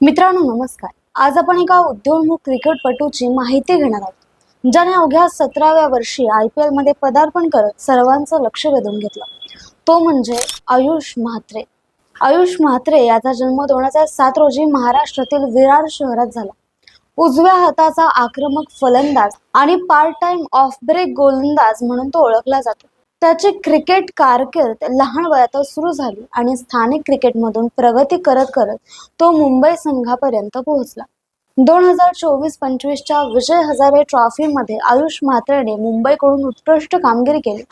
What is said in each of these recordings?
मित्रांनो नमस्कार. आज आपण एका उद्योन्मुख क्रिकेटपटूची माहिती घेणार आहोत ज्याने अवघ्या सतराव्या वर्षी आय पी एलमध्ये पदार्पण करत सर्वांचं लक्ष वेधून घेतलं. तो म्हणजे आयुष म्हात्रे. आयुष म्हात्रे याचा जन्म दोन हजार सात रोजी महाराष्ट्रातील विरार शहरात झाला. उजव्या हाताचा आक्रमक फलंदाज आणि पार्ट टाइम ऑफ ब्रेक गोलंदाज म्हणून तो ओळखला जातो. त्याची क्रिकेट कारकीर्द लहान वयातच सुरू झाली आणि स्थानिक क्रिकेटमधून प्रगती करत करत तो मुंबई संघापर्यंत पोहोचला. दोन हजार चोवीस पंचवीसच्या विजय हजारे ट्रॉफीमध्ये आयुष म्हात्रेने मुंबईकडून उत्कृष्ट कामगिरी केली.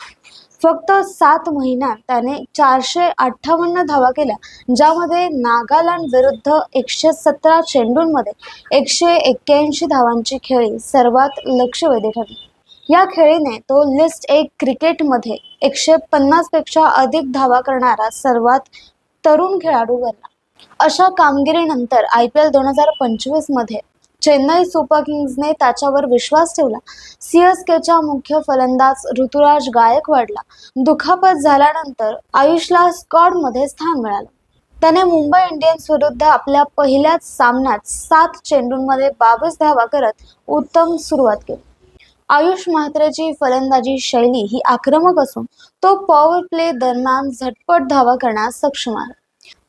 फक्त सात महिन्यात त्याने चारशे अठ्ठावन्न धावा केल्या ज्यामध्ये नागालँड विरुद्ध एकशे सतरा चेंडूंमध्ये एकशे एक्क्याऐंशी धावांची खेळी सर्वात लक्षवेधी ठरली. या खेळीने तो लिस्ट एक क्रिकेटमध्ये एकशे पन्नासपेक्षा अधिक धावा करणारा सर्वात तरुण खेळाडू बनला. अशा कामगिरीनंतर आय पी एल दोन हजार पंचवीसमध्ये चेन्नई सुपर किंग्जने त्याच्यावर विश्वास ठेवला. सी एस केच्या मुख्य फलंदाज ऋतुराज गायकवाडला दुखापत झाल्यानंतर आयुषला स्कॉडमध्ये स्थान मिळालं. त्याने मुंबई इंडियन्स विरुद्ध आपल्या पहिल्याच सामन्यात सात चेंडूंमध्ये बावीस धावा करत उत्तम सुरुवात केली. आयुष म्हात्रेची फलंदाजी शैली ही आक्रमक असून तो पॉवर प्ले दरम्यान झटपट धावा करण्यास सक्षम आहे.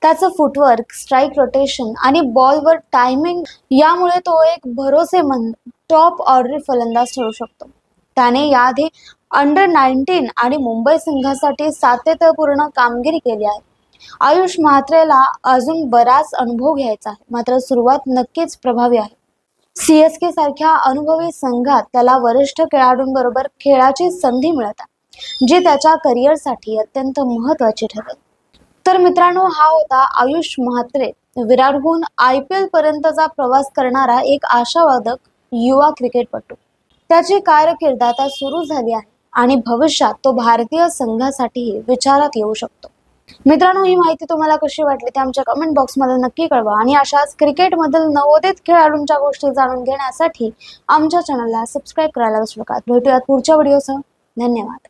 त्याचं फुटवर्क स्ट्राईक रोटेशन आणि बॉलवर टायमिंग यामुळे तो एक भरोसेमंद टॉप ऑर्डर फलंदाज ठरू शकतो. त्याने याआधी अंडर नाईन्टीन आणि मुंबई संघासाठी सातत्यपूर्ण कामगिरी केली आहे. आयुष म्हात्रेला अजून बराच अनुभव घ्यायचा आहे मात्र सुरुवात नक्कीच प्रभावी आहे. सी एस के सारख्या अनुभवी संघात त्याला वरिष्ठ खेळाडूंबरोबर खेळाची संधी मिळत आहे जी त्याच्या करिअरसाठी अत्यंत महत्वाची ठरेल तर मित्रांनो हा होता आयुष म्हात्रे विराटहून आय पी एल पर्यंतचा प्रवास करणारा एक आशावादक युवा क्रिकेटपटू. त्याची कारकीर्द आता सुरू झाली आहे आणि भविष्यात तो भारतीय संघासाठीही विचारात येऊ शकतो. मित्रांनो ही माहिती तुम्हाला कशी वाटली ते आमच्या कमेंट बॉक्समध्ये नक्की कळवा. आणि अशाच क्रिकेटमधील नवोदित खेळाडूंच्या गोष्टी जाणून घेण्यासाठी आमच्या चॅनलला सबस्क्राईब करायला विसरू नका. भेटूयात पुढच्या व्हिडिओसह धन्यवाद.